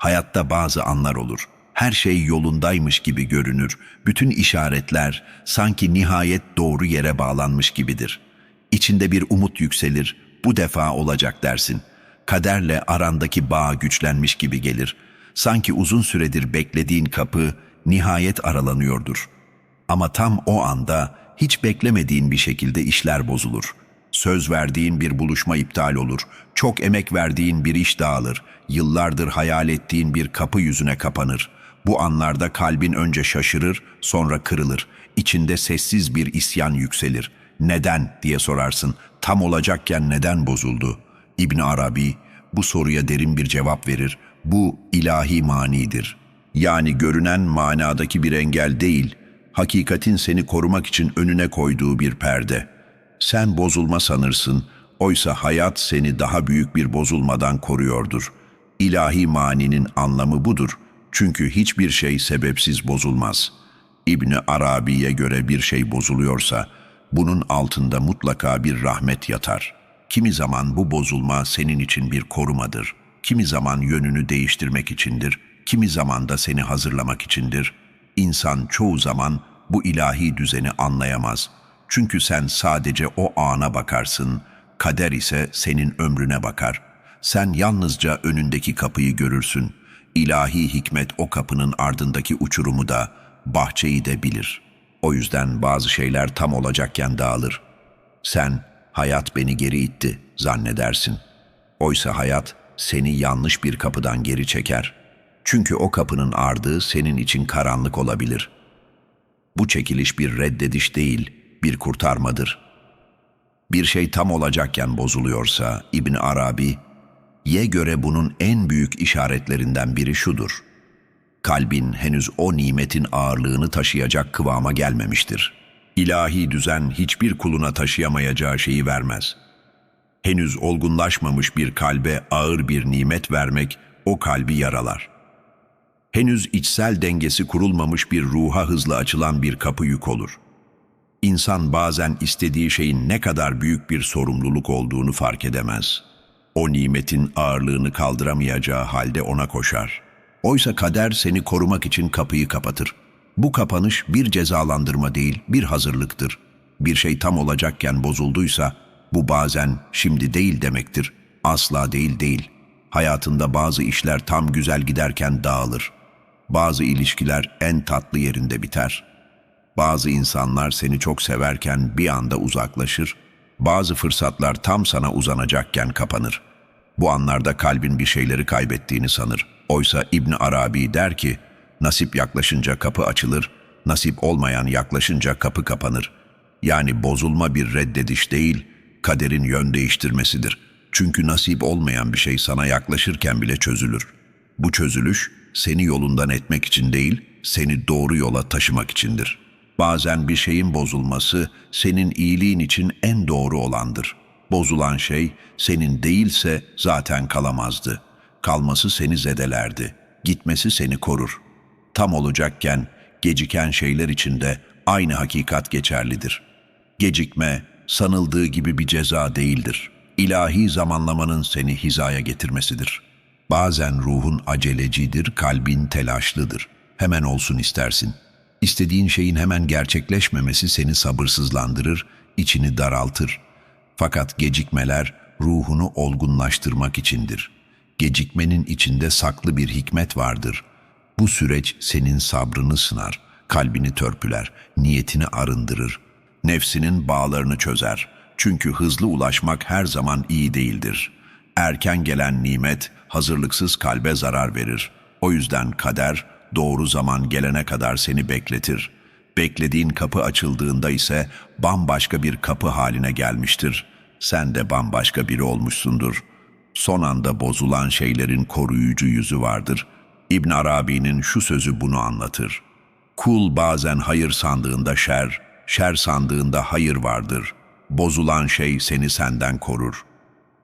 Hayatta bazı anlar olur. Her şey yolundaymış gibi görünür. Bütün işaretler sanki nihayet doğru yere bağlanmış gibidir. İçinde bir umut yükselir. Bu defa olacak dersin. Kaderle arandaki bağ güçlenmiş gibi gelir. Sanki uzun süredir beklediğin kapı nihayet aralanıyordur. Ama tam o anda hiç beklemediğin bir şekilde işler bozulur. Söz verdiğin bir buluşma iptal olur. Çok emek verdiğin bir iş dağılır. Yıllardır hayal ettiğin bir kapı yüzüne kapanır. Bu anlarda kalbin önce şaşırır, sonra kırılır. İçinde sessiz bir isyan yükselir. Neden diye sorarsın. Tam olacakken neden bozuldu? İbn Arabi bu soruya derin bir cevap verir. Bu ilahi manidir. Yani görünen manadaki bir engel değil, hakikatin seni korumak için önüne koyduğu bir perde. Sen bozulma sanırsın, oysa hayat seni daha büyük bir bozulmadan koruyordur. İlahi maninin anlamı budur. Çünkü hiçbir şey sebepsiz bozulmaz. İbni Arabi'ye göre bir şey bozuluyorsa, bunun altında mutlaka bir rahmet yatar. Kimi zaman bu bozulma senin için bir korumadır. Kimi zaman yönünü değiştirmek içindir. Kimi zaman da seni hazırlamak içindir. İnsan çoğu zaman bu ilahi düzeni anlayamaz. Çünkü sen sadece o ana bakarsın, kader ise senin ömrüne bakar. Sen yalnızca önündeki kapıyı görürsün. İlahi hikmet o kapının ardındaki uçurumu da, bahçeyi de bilir. O yüzden bazı şeyler tam olacakken dağılır. Sen, hayat beni geri itti zannedersin. Oysa hayat seni yanlış bir kapıdan geri çeker. Çünkü o kapının ardı senin için karanlık olabilir. Bu çekiliş bir reddediş değil, bir kurtarmadır. Bir şey tam olacakken bozuluyorsa İbn Arabi, ye göre bunun en büyük işaretlerinden biri şudur. Kalbin henüz o nimetin ağırlığını taşıyacak kıvama gelmemiştir. İlahi düzen hiçbir kuluna taşıyamayacağı şeyi vermez. Henüz olgunlaşmamış bir kalbe ağır bir nimet vermek o kalbi yaralar. Henüz içsel dengesi kurulmamış bir ruha hızlı açılan bir kapı yük olur. İnsan bazen istediği şeyin ne kadar büyük bir sorumluluk olduğunu fark edemez. O nimetin ağırlığını kaldıramayacağı halde ona koşar. Oysa kader seni korumak için kapıyı kapatır. Bu kapanış bir cezalandırma değil, bir hazırlıktır. Bir şey tam olacakken bozulduysa, bu bazen şimdi değil demektir. Asla değil değil. Hayatında bazı işler tam güzel giderken dağılır. Bazı ilişkiler en tatlı yerinde biter. Bazı insanlar seni çok severken bir anda uzaklaşır. Bazı fırsatlar tam sana uzanacakken kapanır. Bu anlarda kalbin bir şeyleri kaybettiğini sanır. Oysa İbn Arabi der ki, nasip yaklaşınca kapı açılır, nasip olmayan yaklaşınca kapı kapanır. Yani bozulma bir reddediş değil, kaderin yön değiştirmesidir. Çünkü nasip olmayan bir şey sana yaklaşırken bile çözülür. Bu çözülüş seni yolundan etmek için değil, seni doğru yola taşımak içindir. Bazen bir şeyin bozulması senin iyiliğin için en doğru olandır. Bozulan şey senin değilse zaten kalamazdı. Kalması seni zedelerdi. Gitmesi seni korur. Tam olacakken geciken şeyler içinde aynı hakikat geçerlidir. Gecikme sanıldığı gibi bir ceza değildir. İlahi zamanlamanın seni hizaya getirmesidir.'' Bazen ruhun acelecidir, kalbin telaşlıdır. Hemen olsun istersin. İstediğin şeyin hemen gerçekleşmemesi seni sabırsızlandırır, içini daraltır. Fakat gecikmeler ruhunu olgunlaştırmak içindir. Gecikmenin içinde saklı bir hikmet vardır. Bu süreç senin sabrını sınar, kalbini törpüler, niyetini arındırır. Nefsinin bağlarını çözer. Çünkü hızlı ulaşmak her zaman iyi değildir. Erken gelen nimet, hazırlıksız kalbe zarar verir. O yüzden kader doğru zaman gelene kadar seni bekletir. Beklediğin kapı açıldığında ise bambaşka bir kapı haline gelmiştir. Sen de bambaşka biri olmuşsundur. Son anda bozulan şeylerin koruyucu yüzü vardır. İbn Arabi'nin şu sözü bunu anlatır. Kul bazen hayır sandığında şer, şer sandığında hayır vardır. Bozulan şey seni senden korur.''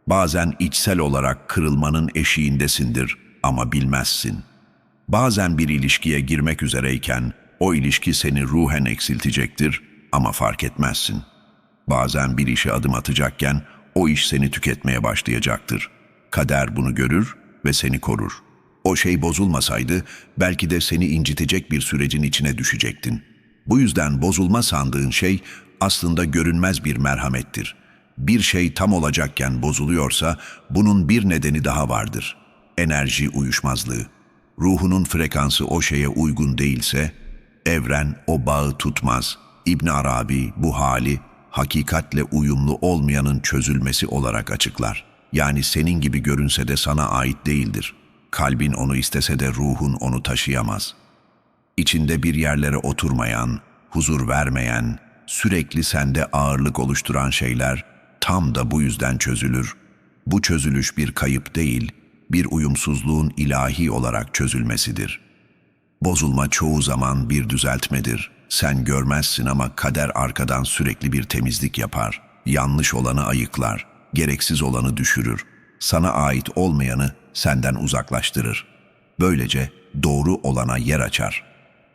Bazen içsel olarak kırılmanın eşiğindesindir ama bilmezsin. Bazen bir ilişkiye girmek üzereyken o ilişki seni ruhen eksiltecektir ama fark etmezsin. Bazen bir işe adım atacakken o iş seni tüketmeye başlayacaktır. Kader bunu görür ve seni korur. O şey bozulmasaydı belki de seni incitecek bir sürecin içine düşecektin. Bu yüzden bozulma sandığın şey aslında görünmez bir merhamettir. Bir şey tam olacakken bozuluyorsa bunun bir nedeni daha vardır. Enerji uyuşmazlığı. Ruhunun frekansı o şeye uygun değilse evren o bağı tutmaz. İbn Arabi bu hali hakikatle uyumlu olmayanın çözülmesi olarak açıklar. Yani senin gibi görünse de sana ait değildir. Kalbin onu istese de ruhun onu taşıyamaz. İçinde bir yerlere oturmayan, huzur vermeyen, sürekli sende ağırlık oluşturan şeyler tam da bu yüzden çözülür. Bu çözülüş bir kayıp değil, bir uyumsuzluğun ilahi olarak çözülmesidir. Bozulma çoğu zaman bir düzeltmedir. Sen görmezsin ama kader arkadan sürekli bir temizlik yapar. Yanlış olanı ayıklar, gereksiz olanı düşürür. Sana ait olmayanı senden uzaklaştırır. Böylece doğru olana yer açar.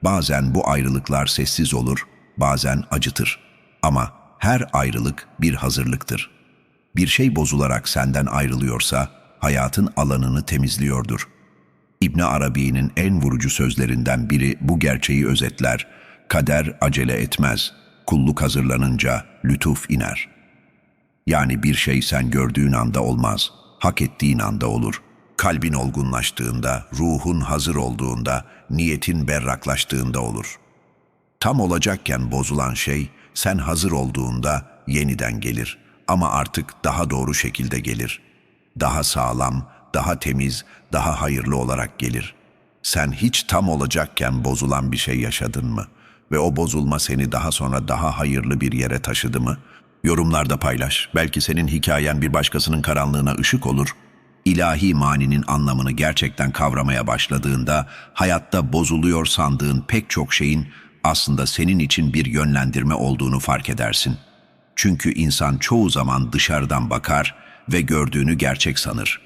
Bazen bu ayrılıklar sessiz olur, bazen acıtır. Ama her ayrılık bir hazırlıktır. Bir şey bozularak senden ayrılıyorsa hayatın alanını temizliyordur. İbn Arabi'nin en vurucu sözlerinden biri bu gerçeği özetler. Kader acele etmez. Kulluk hazırlanınca lütuf iner. Yani bir şey sen gördüğün anda olmaz, hak ettiğin anda olur. Kalbin olgunlaştığında, ruhun hazır olduğunda, niyetin berraklaştığında olur. Tam olacakken bozulan şey, sen hazır olduğunda yeniden gelir ama artık daha doğru şekilde gelir. Daha sağlam, daha temiz, daha hayırlı olarak gelir. Sen hiç tam olacakken bozulan bir şey yaşadın mı? Ve o bozulma seni daha sonra daha hayırlı bir yere taşıdı mı? Yorumlarda paylaş. Belki senin hikayen bir başkasının karanlığına ışık olur. İlahi maninin anlamını gerçekten kavramaya başladığında hayatta bozuluyor sandığın pek çok şeyin aslında senin için bir yönlendirme olduğunu fark edersin. Çünkü insan çoğu zaman dışarıdan bakar ve gördüğünü gerçek sanır.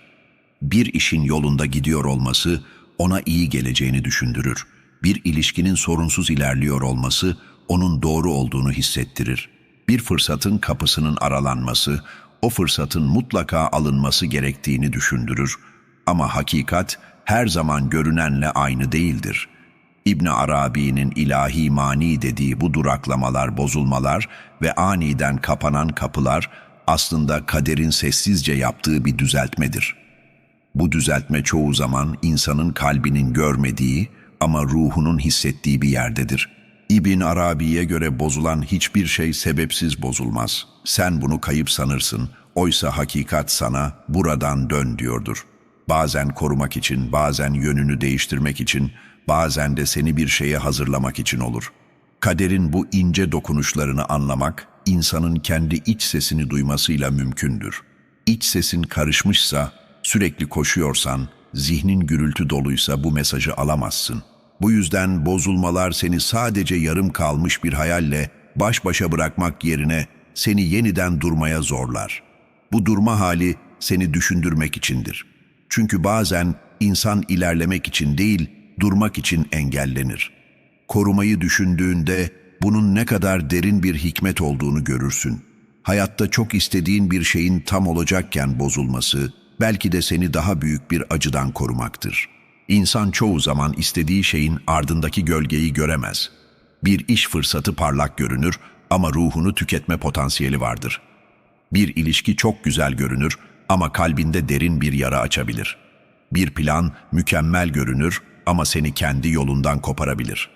Bir işin yolunda gidiyor olması ona iyi geleceğini düşündürür. Bir ilişkinin sorunsuz ilerliyor olması onun doğru olduğunu hissettirir. Bir fırsatın kapısının aralanması o fırsatın mutlaka alınması gerektiğini düşündürür. Ama hakikat her zaman görünenle aynı değildir.'' İbn Arabi'nin ilahi mani dediği bu duraklamalar, bozulmalar ve aniden kapanan kapılar aslında kaderin sessizce yaptığı bir düzeltmedir. Bu düzeltme çoğu zaman insanın kalbinin görmediği ama ruhunun hissettiği bir yerdedir. İbn Arabi'ye göre bozulan hiçbir şey sebepsiz bozulmaz. Sen bunu kayıp sanırsın, oysa hakikat sana buradan dön diyordur. Bazen korumak için, bazen yönünü değiştirmek için, bazen de seni bir şeye hazırlamak için olur. Kaderin bu ince dokunuşlarını anlamak, insanın kendi iç sesini duymasıyla mümkündür. İç sesin karışmışsa, sürekli koşuyorsan, zihnin gürültü doluysa bu mesajı alamazsın. Bu yüzden bozulmalar seni sadece yarım kalmış bir hayalle baş başa bırakmak yerine seni yeniden durmaya zorlar. Bu durma hali seni düşündürmek içindir. Çünkü bazen insan ilerlemek için değil, durmak için engellenir. Korumayı düşündüğünde bunun ne kadar derin bir hikmet olduğunu görürsün. Hayatta çok istediğin bir şeyin tam olacakken bozulması belki de seni daha büyük bir acıdan korumaktır. İnsan çoğu zaman istediği şeyin ardındaki gölgeyi göremez. Bir iş fırsatı parlak görünür ama ruhunu tüketme potansiyeli vardır. Bir ilişki çok güzel görünür ama kalbinde derin bir yara açabilir. Bir plan mükemmel görünür ama seni kendi yolundan koparabilir.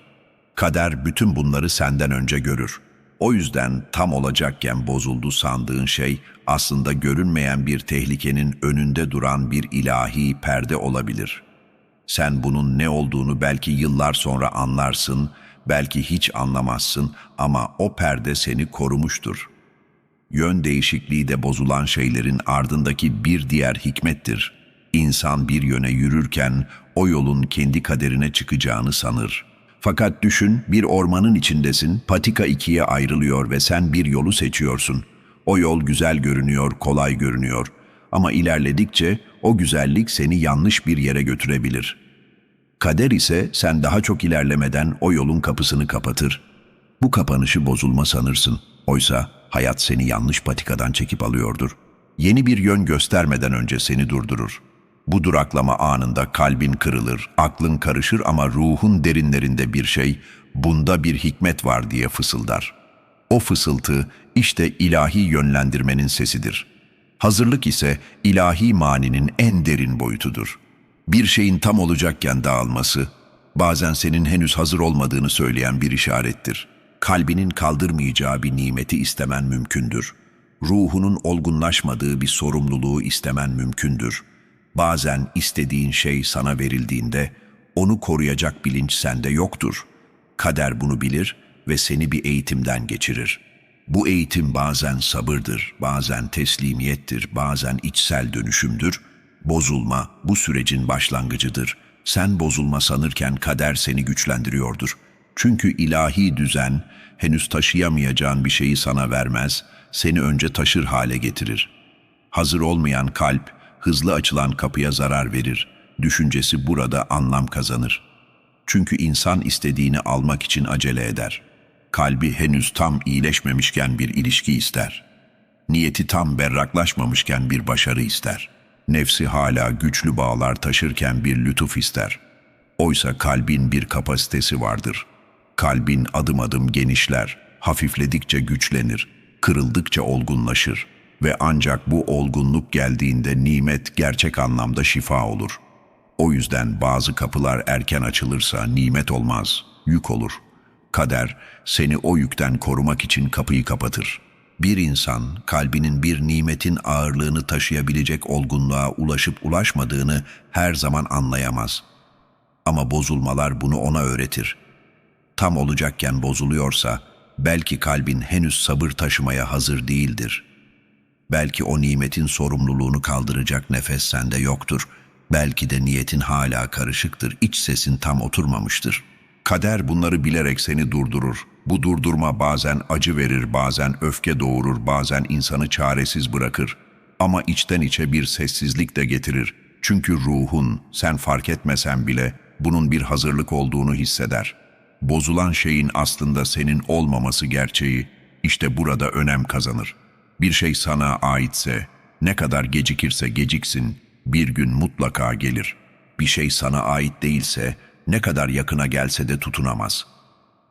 Kader bütün bunları senden önce görür. O yüzden tam olacakken bozuldu sandığın şey aslında görünmeyen bir tehlikenin önünde duran bir ilahi perde olabilir. Sen bunun ne olduğunu belki yıllar sonra anlarsın, belki hiç anlamazsın ama o perde seni korumuştur. Yön değişikliği de bozulan şeylerin ardındaki bir diğer hikmettir. İnsan bir yöne yürürken o yolun kendi kaderine çıkacağını sanır. Fakat düşün bir ormanın içindesin, patika ikiye ayrılıyor ve sen bir yolu seçiyorsun. O yol güzel görünüyor, kolay görünüyor. Ama ilerledikçe o güzellik seni yanlış bir yere götürebilir. Kader ise sen daha çok ilerlemeden o yolun kapısını kapatır. Bu kapanışı bozulma sanırsın. Oysa hayat seni yanlış patikadan çekip alıyordur. Yeni bir yön göstermeden önce seni durdurur. Bu duraklama anında kalbin kırılır, aklın karışır ama ruhun derinlerinde bir şey, bunda bir hikmet var diye fısıldar. O fısıltı işte ilahi yönlendirmenin sesidir. Hazırlık ise ilahi maninin en derin boyutudur. Bir şeyin tam olacakken dağılması, bazen senin henüz hazır olmadığını söyleyen bir işarettir. Kalbinin kaldırmayacağı bir nimeti istemen mümkündür. Ruhunun olgunlaşmadığı bir sorumluluğu istemen mümkündür. Bazen istediğin şey sana verildiğinde onu koruyacak bilinç sende yoktur. Kader bunu bilir ve seni bir eğitimden geçirir. Bu eğitim bazen sabırdır, bazen teslimiyettir, bazen içsel dönüşümdür. Bozulma bu sürecin başlangıcıdır. Sen bozulma sanırken kader seni güçlendiriyordur. Çünkü ilahi düzen henüz taşıyamayacağın bir şeyi sana vermez, seni önce taşır hale getirir. Hazır olmayan kalp, hızlı açılan kapıya zarar verir. Düşüncesi burada anlam kazanır. Çünkü insan istediğini almak için acele eder. Kalbi henüz tam iyileşmemişken bir ilişki ister. Niyeti tam berraklaşmamışken bir başarı ister. Nefsi hala güçlü bağlar taşırken bir lütuf ister. Oysa kalbin bir kapasitesi vardır. Kalbin adım adım genişler, hafifledikçe güçlenir, kırıldıkça olgunlaşır ve ancak bu olgunluk geldiğinde nimet gerçek anlamda şifa olur. O yüzden bazı kapılar erken açılırsa nimet olmaz, yük olur. Kader seni o yükten korumak için kapıyı kapatır. Bir insan kalbinin bir nimetin ağırlığını taşıyabilecek olgunluğa ulaşıp ulaşmadığını her zaman anlayamaz. Ama bozulmalar bunu ona öğretir. Tam olacakken bozuluyorsa belki kalbin henüz sabır taşımaya hazır değildir. Belki o nimetin sorumluluğunu kaldıracak nefes sende yoktur. Belki de niyetin hala karışıktır, iç sesin tam oturmamıştır. Kader bunları bilerek seni durdurur. Bu durdurma bazen acı verir, bazen öfke doğurur, bazen insanı çaresiz bırakır. Ama içten içe bir sessizlik de getirir. Çünkü ruhun, sen fark etmesen bile bunun bir hazırlık olduğunu hisseder. Bozulan şeyin aslında senin olmaması gerçeği işte burada önem kazanır. Bir şey sana aitse, ne kadar gecikirse geciksin, bir gün mutlaka gelir. Bir şey sana ait değilse, ne kadar yakına gelse de tutunamaz.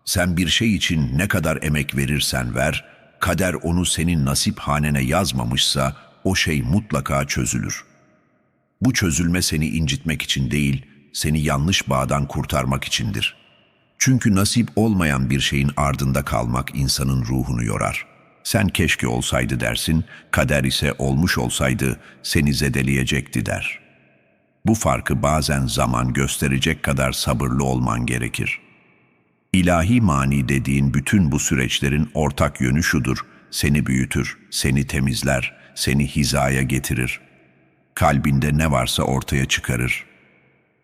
Sen bir şey için ne kadar emek verirsen ver, kader onu senin nasip hanene yazmamışsa o şey mutlaka çözülür. Bu çözülme seni incitmek için değil, seni yanlış bağdan kurtarmak içindir. Çünkü nasip olmayan bir şeyin ardında kalmak insanın ruhunu yorar. Sen keşke olsaydı dersin, kader ise olmuş olsaydı seni zedeleyecekti der. Bu farkı bazen zaman gösterecek kadar sabırlı olman gerekir. İlahi mani dediğin bütün bu süreçlerin ortak yönü şudur, seni büyütür, seni temizler, seni hizaya getirir. Kalbinde ne varsa ortaya çıkarır.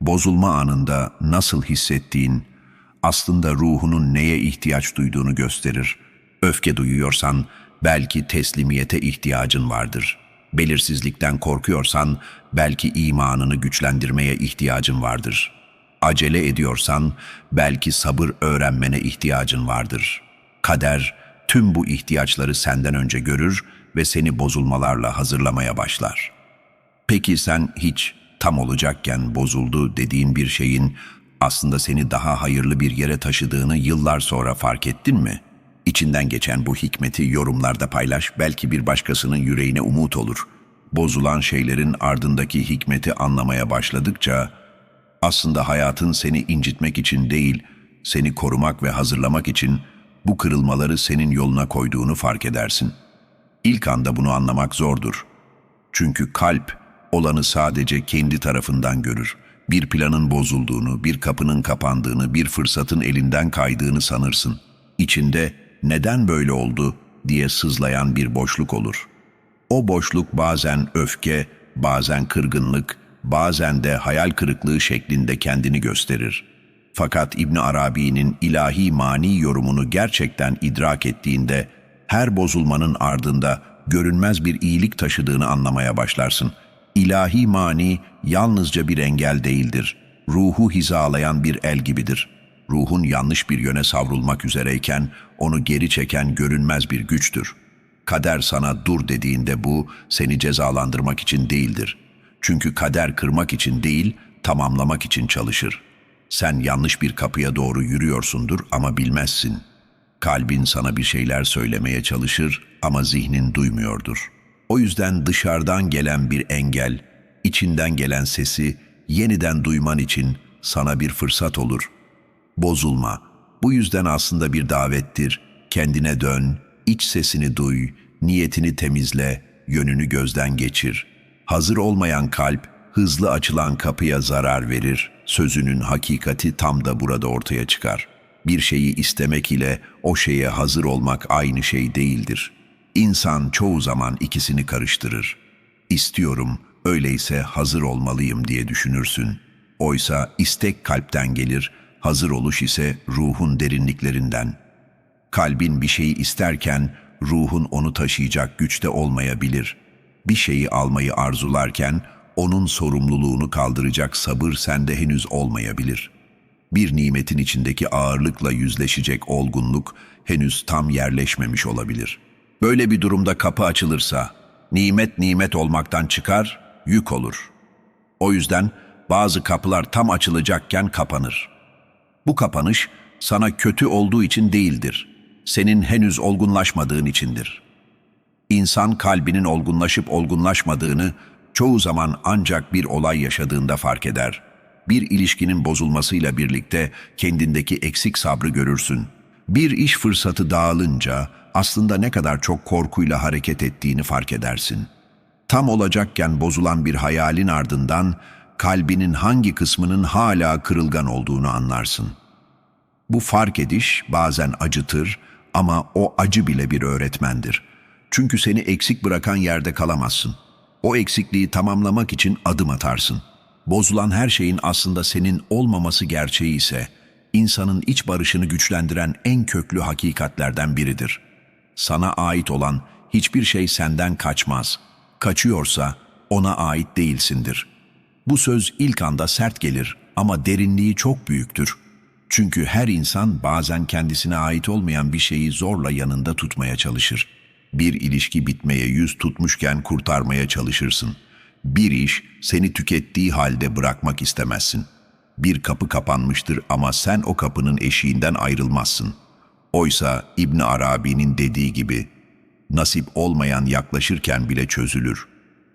Bozulma anında nasıl hissettiğin, aslında ruhunun neye ihtiyaç duyduğunu gösterir. Öfke duyuyorsan belki teslimiyete ihtiyacın vardır. Belirsizlikten korkuyorsan belki imanını güçlendirmeye ihtiyacın vardır. Acele ediyorsan belki sabır öğrenmene ihtiyacın vardır. Kader tüm bu ihtiyaçları senden önce görür ve seni bozulmalarla hazırlamaya başlar. Peki sen hiç tam olacakken bozuldu dediğin bir şeyin aslında seni daha hayırlı bir yere taşıdığını yıllar sonra fark ettin mi? İçinden geçen bu hikmeti yorumlarda paylaş, belki bir başkasının yüreğine umut olur. Bozulan şeylerin ardındaki hikmeti anlamaya başladıkça, aslında hayatın seni incitmek için değil, seni korumak ve hazırlamak için bu kırılmaları senin yoluna koyduğunu fark edersin. İlk anda bunu anlamak zordur. Çünkü kalp olanı sadece kendi tarafından görür. Bir planın bozulduğunu, bir kapının kapandığını, bir fırsatın elinden kaydığını sanırsın. İçinde neden böyle oldu diye sızlayan bir boşluk olur. O boşluk bazen öfke, bazen kırgınlık, bazen de hayal kırıklığı şeklinde kendini gösterir. Fakat İbn Arabi'nin ilahi mani yorumunu gerçekten idrak ettiğinde her bozulmanın ardında görünmez bir iyilik taşıdığını anlamaya başlarsın. İlahi mani yalnızca bir engel değildir. Ruhu hizalayan bir el gibidir. Ruhun yanlış bir yöne savrulmak üzereyken onu geri çeken görünmez bir güçtür. Kader sana dur dediğinde bu seni cezalandırmak için değildir. Çünkü kader kırmak için değil, tamamlamak için çalışır. Sen yanlış bir kapıya doğru yürüyorsundur ama bilmezsin. Kalbin sana bir şeyler söylemeye çalışır ama zihnin duymuyordur. O yüzden dışarıdan gelen bir engel, içinden gelen sesi yeniden duyman için sana bir fırsat olur. Bozulma. Bu yüzden aslında bir davettir. Kendine dön, iç sesini duy, niyetini temizle, yönünü gözden geçir. Hazır olmayan kalp, hızlı açılan kapıya zarar verir. Sözünün hakikati tam da burada ortaya çıkar. Bir şeyi istemek ile o şeye hazır olmak aynı şey değildir. İnsan çoğu zaman ikisini karıştırır. İstiyorum, öyleyse hazır olmalıyım diye düşünürsün. Oysa istek kalpten gelir, hazır oluş ise ruhun derinliklerinden. Kalbin bir şeyi isterken ruhun onu taşıyacak güçte olmayabilir. Bir şeyi almayı arzularken onun sorumluluğunu kaldıracak sabır sende henüz olmayabilir. Bir nimetin içindeki ağırlıkla yüzleşecek olgunluk henüz tam yerleşmemiş olabilir. Böyle bir durumda kapı açılırsa nimet nimet olmaktan çıkar, yük olur. O yüzden bazı kapılar tam açılacakken kapanır. Bu kapanış sana kötü olduğu için değildir. Senin henüz olgunlaşmadığın içindir. İnsan kalbinin olgunlaşıp olgunlaşmadığını çoğu zaman ancak bir olay yaşadığında fark eder. Bir ilişkinin bozulmasıyla birlikte kendindeki eksik sabrı görürsün. Bir iş fırsatı dağılınca aslında ne kadar çok korkuyla hareket ettiğini fark edersin. Tam olacakken bozulan bir hayalin ardından kalbinin hangi kısmının hala kırılgan olduğunu anlarsın. Bu fark ediş bazen acıtır ama o acı bile bir öğretmendir. Çünkü seni eksik bırakan yerde kalamazsın. O eksikliği tamamlamak için adım atarsın. Bozulan her şeyin aslında senin olmaması gerçeği ise insanın iç barışını güçlendiren en köklü hakikatlerden biridir. Sana ait olan hiçbir şey senden kaçmaz. Kaçıyorsa ona ait değilsindir. Bu söz ilk anda sert gelir ama derinliği çok büyüktür. Çünkü her insan bazen kendisine ait olmayan bir şeyi zorla yanında tutmaya çalışır. Bir ilişki bitmeye yüz tutmuşken kurtarmaya çalışırsın. Bir iş seni tükettiği halde bırakmak istemezsin. Bir kapı kapanmıştır ama sen o kapının eşiğinden ayrılmazsın. Oysa İbn Arabi'nin dediği gibi nasip olmayan yaklaşırken bile çözülür.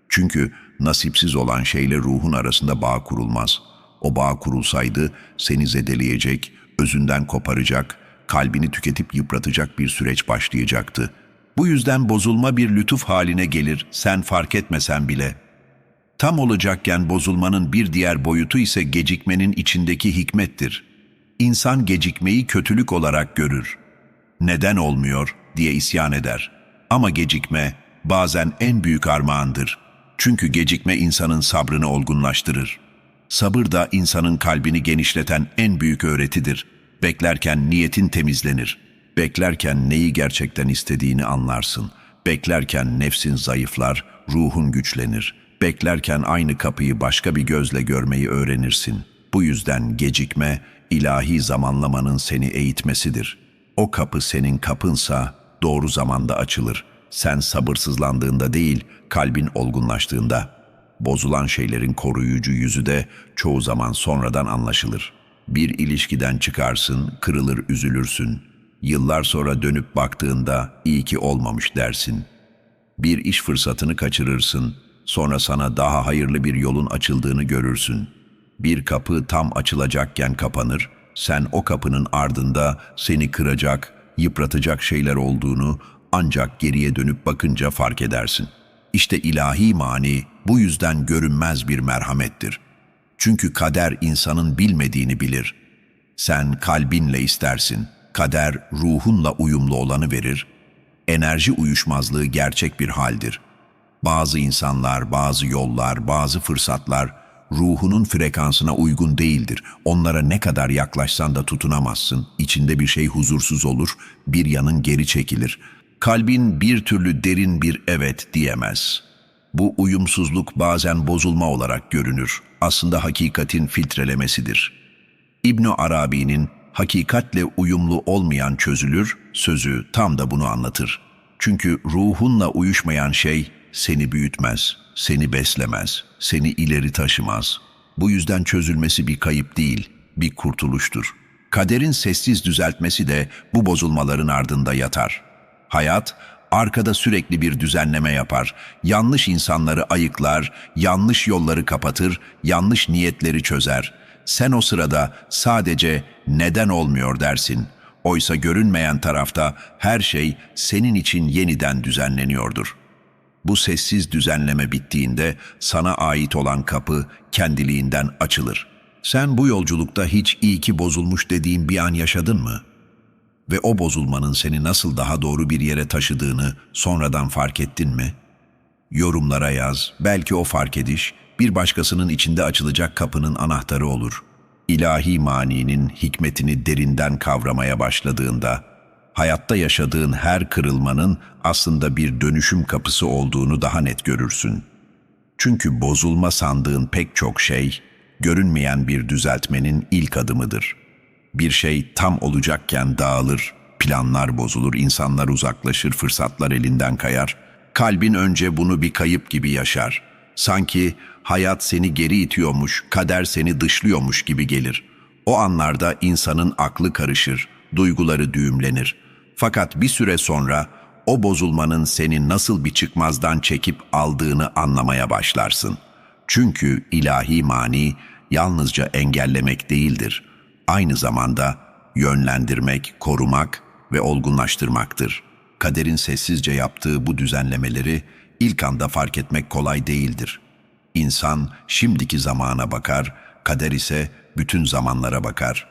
Çünkü nasipsiz olan şeyle ruhun arasında bağ kurulmaz. O bağ kurulsaydı seni zedeleyecek, özünden koparacak, kalbini tüketip yıpratacak bir süreç başlayacaktı. Bu yüzden bozulma bir lütuf haline gelir, sen fark etmesen bile. Tam olacakken bozulmanın bir diğer boyutu ise gecikmenin içindeki hikmettir. İnsan gecikmeyi kötülük olarak görür. Neden olmuyor diye isyan eder. Ama gecikme bazen en büyük armağandır. Çünkü gecikme insanın sabrını olgunlaştırır. Sabır da insanın kalbini genişleten en büyük öğretidir. Beklerken niyetin temizlenir. Beklerken neyi gerçekten istediğini anlarsın. Beklerken nefsin zayıflar, ruhun güçlenir. Beklerken aynı kapıyı başka bir gözle görmeyi öğrenirsin. Bu yüzden gecikme, ilahi zamanlamanın seni eğitmesidir. O kapı senin kapınsa doğru zamanda açılır. Sen sabırsızlandığında değil, kalbin olgunlaştığında. Bozulan şeylerin koruyucu yüzü de çoğu zaman sonradan anlaşılır. Bir ilişkiden çıkarsın, kırılır, üzülürsün. Yıllar sonra dönüp baktığında iyi ki olmamış dersin. Bir iş fırsatını kaçırırsın, sonra sana daha hayırlı bir yolun açıldığını görürsün. Bir kapı tam açılacakken kapanır, sen o kapının ardında seni kıracak, yıpratacak şeyler olduğunu ancak geriye dönüp bakınca fark edersin. İşte ilahi mani bu yüzden görünmez bir merhamettir. Çünkü kader insanın bilmediğini bilir. Sen kalbinle istersin, kader ruhunla uyumlu olanı verir. Enerji uyuşmazlığı gerçek bir haldir. Bazı insanlar, bazı yollar, bazı fırsatlar ruhunun frekansına uygun değildir. Onlara ne kadar yaklaşsan da tutunamazsın. İçinde bir şey huzursuz olur, bir yanın geri çekilir. Kalbin bir türlü derin bir evet diyemez. Bu uyumsuzluk bazen bozulma olarak görünür. Aslında hakikatin filtrelemesidir. İbn Arabi'nin hakikatle uyumlu olmayan çözülür sözü tam da bunu anlatır. Çünkü ruhunla uyuşmayan şey seni büyütmez, seni beslemez, seni ileri taşımaz. Bu yüzden çözülmesi bir kayıp değil, bir kurtuluştur. Kaderin sessiz düzeltmesi de bu bozulmaların ardında yatar. Hayat, arkada sürekli bir düzenleme yapar. Yanlış insanları ayıklar, yanlış yolları kapatır, yanlış niyetleri çözer. Sen o sırada sadece neden olmuyor dersin. Oysa görünmeyen tarafta her şey senin için yeniden düzenleniyordur. Bu sessiz düzenleme bittiğinde sana ait olan kapı kendiliğinden açılır. Sen bu yolculukta hiç iyi ki bozulmuş dediğin bir an yaşadın mı? Ve o bozulmanın seni nasıl daha doğru bir yere taşıdığını sonradan fark ettin mi? Yorumlara yaz. Belki o fark ediş bir başkasının içinde açılacak kapının anahtarı olur. İlahi maninin hikmetini derinden kavramaya başladığında, hayatta yaşadığın her kırılmanın aslında bir dönüşüm kapısı olduğunu daha net görürsün. Çünkü bozulma sandığın pek çok şey, görünmeyen bir düzeltmenin ilk adımıdır. Bir şey tam olacakken dağılır, planlar bozulur, insanlar uzaklaşır, fırsatlar elinden kayar. Kalbin önce bunu bir kayıp gibi yaşar. Sanki hayat seni geri itiyormuş, kader seni dışlıyormuş gibi gelir. O anlarda insanın aklı karışır, duyguları düğümlenir. Fakat bir süre sonra o bozulmanın seni nasıl bir çıkmazdan çekip aldığını anlamaya başlarsın. Çünkü ilahi mani yalnızca engellemek değildir. Aynı zamanda yönlendirmek, korumak ve olgunlaştırmaktır. Kaderin sessizce yaptığı bu düzenlemeleri ilk anda fark etmek kolay değildir. İnsan şimdiki zamana bakar, kader ise bütün zamanlara bakar.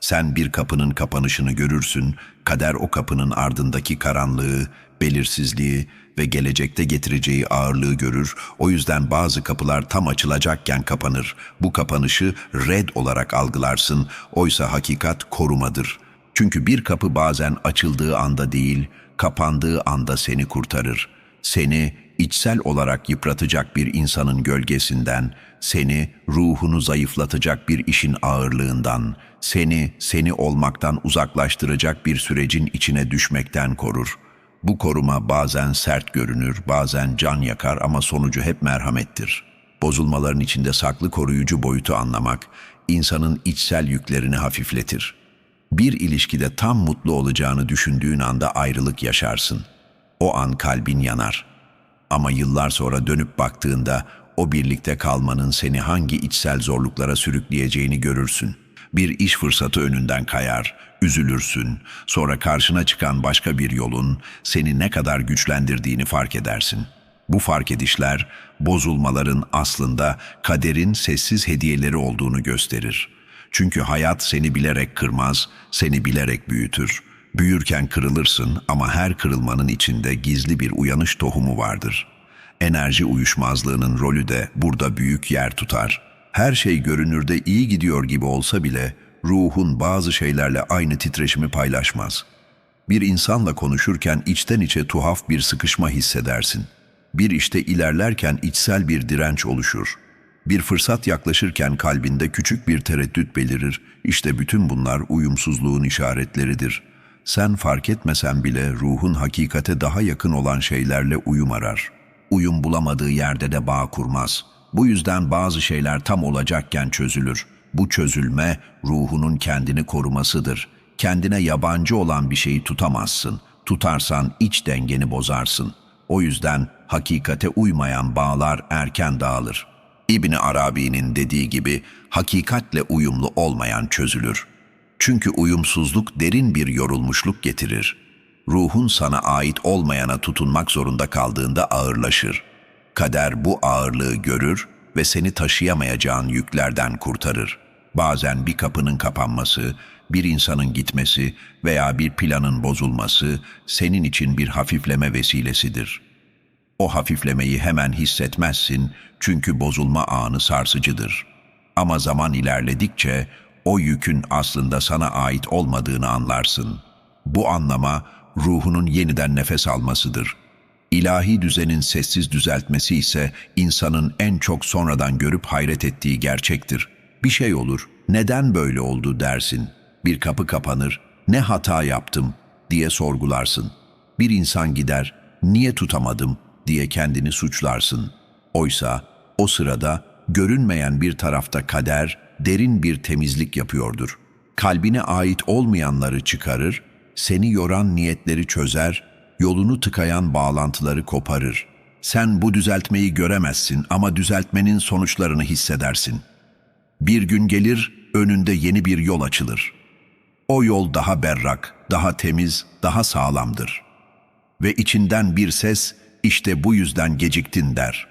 Sen bir kapının kapanışını görürsün, kader o kapının ardındaki karanlığı, belirsizliği ve gelecekte getireceği ağırlığı görür. O yüzden bazı kapılar tam açılacakken kapanır. Bu kapanışı red olarak algılarsın. Oysa hakikat korumadır. Çünkü bir kapı bazen açıldığı anda değil, kapandığı anda seni kurtarır. Seni içsel olarak yıpratacak bir insanın gölgesinden, seni ruhunu zayıflatacak bir işin ağırlığından, seni seni olmaktan uzaklaştıracak bir sürecin içine düşmekten korur. Bu koruma bazen sert görünür, bazen can yakar ama sonucu hep merhamettir. Bozulmaların içinde saklı koruyucu boyutu anlamak, insanın içsel yüklerini hafifletir. Bir ilişkide tam mutlu olacağını düşündüğün anda ayrılık yaşarsın. O an kalbin yanar. Ama yıllar sonra dönüp baktığında o birlikte kalmanın seni hangi içsel zorluklara sürükleyeceğini görürsün. Bir iş fırsatı önünden kayar, üzülürsün. Sonra karşına çıkan başka bir yolun seni ne kadar güçlendirdiğini fark edersin. Bu fark edişler bozulmaların aslında kaderin sessiz hediyeleri olduğunu gösterir. Çünkü hayat seni bilerek kırmaz, seni bilerek büyütür. Büyürken kırılırsın ama her kırılmanın içinde gizli bir uyanış tohumu vardır. Enerji uyuşmazlığının rolü de burada büyük yer tutar. Her şey görünürde iyi gidiyor gibi olsa bile ruhun bazı şeylerle aynı titreşimi paylaşmaz. Bir insanla konuşurken içten içe tuhaf bir sıkışma hissedersin. Bir işte ilerlerken içsel bir direnç oluşur. Bir fırsat yaklaşırken kalbinde küçük bir tereddüt belirir. İşte bütün bunlar uyumsuzluğun işaretleridir. Sen fark etmesen bile ruhun hakikate daha yakın olan şeylerle uyum arar. Uyum bulamadığı yerde de bağ kurmaz. Bu yüzden bazı şeyler tam olacakken çözülür. Bu çözülme ruhunun kendini korumasıdır. Kendine yabancı olan bir şeyi tutamazsın. Tutarsan iç dengeni bozarsın. O yüzden hakikate uymayan bağlar erken dağılır. İbni Arabi'nin dediği gibi hakikatle uyumlu olmayan çözülür. Çünkü uyumsuzluk derin bir yorulmuşluk getirir. Ruhun sana ait olmayana tutunmak zorunda kaldığında ağırlaşır. Kader bu ağırlığı görür ve seni taşıyamayacağın yüklerden kurtarır. Bazen bir kapının kapanması, bir insanın gitmesi veya bir planın bozulması senin için bir hafifleme vesilesidir. O hafiflemeyi hemen hissetmezsin çünkü bozulma anı sarsıcıdır. Ama zaman ilerledikçe o yükün aslında sana ait olmadığını anlarsın. Bu anlama ruhunun yeniden nefes almasıdır. İlahi düzenin sessiz düzeltmesi ise insanın en çok sonradan görüp hayret ettiği gerçektir. Bir şey olur, neden böyle oldu dersin. Bir kapı kapanır, ne hata yaptım diye sorgularsın. Bir insan gider, niye tutamadım diye kendini suçlarsın. Oysa o sırada görünmeyen bir tarafta kader derin bir temizlik yapıyordur. Kalbine ait olmayanları çıkarır, seni yoran niyetleri çözer, yolunu tıkayan bağlantıları koparır. Sen bu düzeltmeyi göremezsin ama düzeltmenin sonuçlarını hissedersin. Bir gün gelir, önünde yeni bir yol açılır. O yol daha berrak, daha temiz, daha sağlamdır. Ve içinden bir ses, işte bu yüzden geciktin der.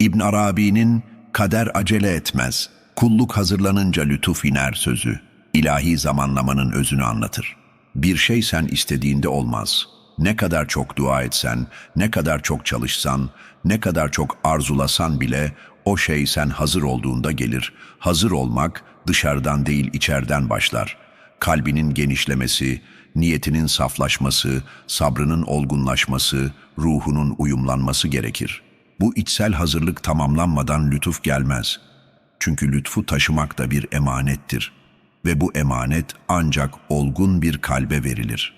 İbn Arabi'nin kader acele etmez, kulluk hazırlanınca lütuf iner sözü, ilahi zamanlamanın özünü anlatır. Bir şey sen istediğinde olmaz. Ne kadar çok dua etsen, ne kadar çok çalışsan, ne kadar çok arzulasan bile o şey sen hazır olduğunda gelir. Hazır olmak dışarıdan değil içeriden başlar. Kalbinin genişlemesi, niyetinin saflaşması, sabrının olgunlaşması, ruhunun uyumlanması gerekir. Bu içsel hazırlık tamamlanmadan lütuf gelmez. Çünkü lütfu taşımak da bir emanettir ve bu emanet ancak olgun bir kalbe verilir.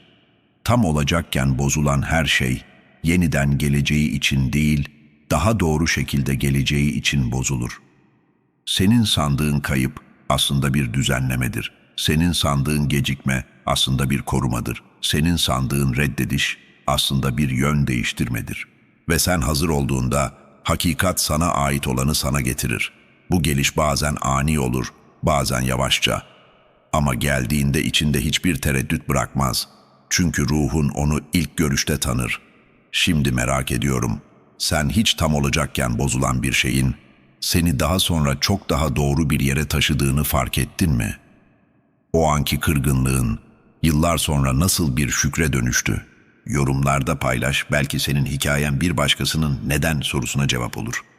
Tam olacakken bozulan her şey yeniden geleceği için değil, daha doğru şekilde geleceği için bozulur. Senin sandığın kayıp aslında bir düzenlemedir. Senin sandığın gecikme aslında bir korumadır. Senin sandığın reddediş aslında bir yön değiştirmedir. Ve sen hazır olduğunda hakikat sana ait olanı sana getirir. Bu geliş bazen ani olur, bazen yavaşça. Ama geldiğinde içinde hiçbir tereddüt bırakmaz. Çünkü ruhun onu ilk görüşte tanır. Şimdi merak ediyorum, sen hiç tam olacakken bozulan bir şeyin, seni daha sonra çok daha doğru bir yere taşıdığını fark ettin mi? O anki kırgınlığın, yıllar sonra nasıl bir şükre dönüştü? Yorumlarda paylaş, belki senin hikayen bir başkasının neden sorusuna cevap olur.''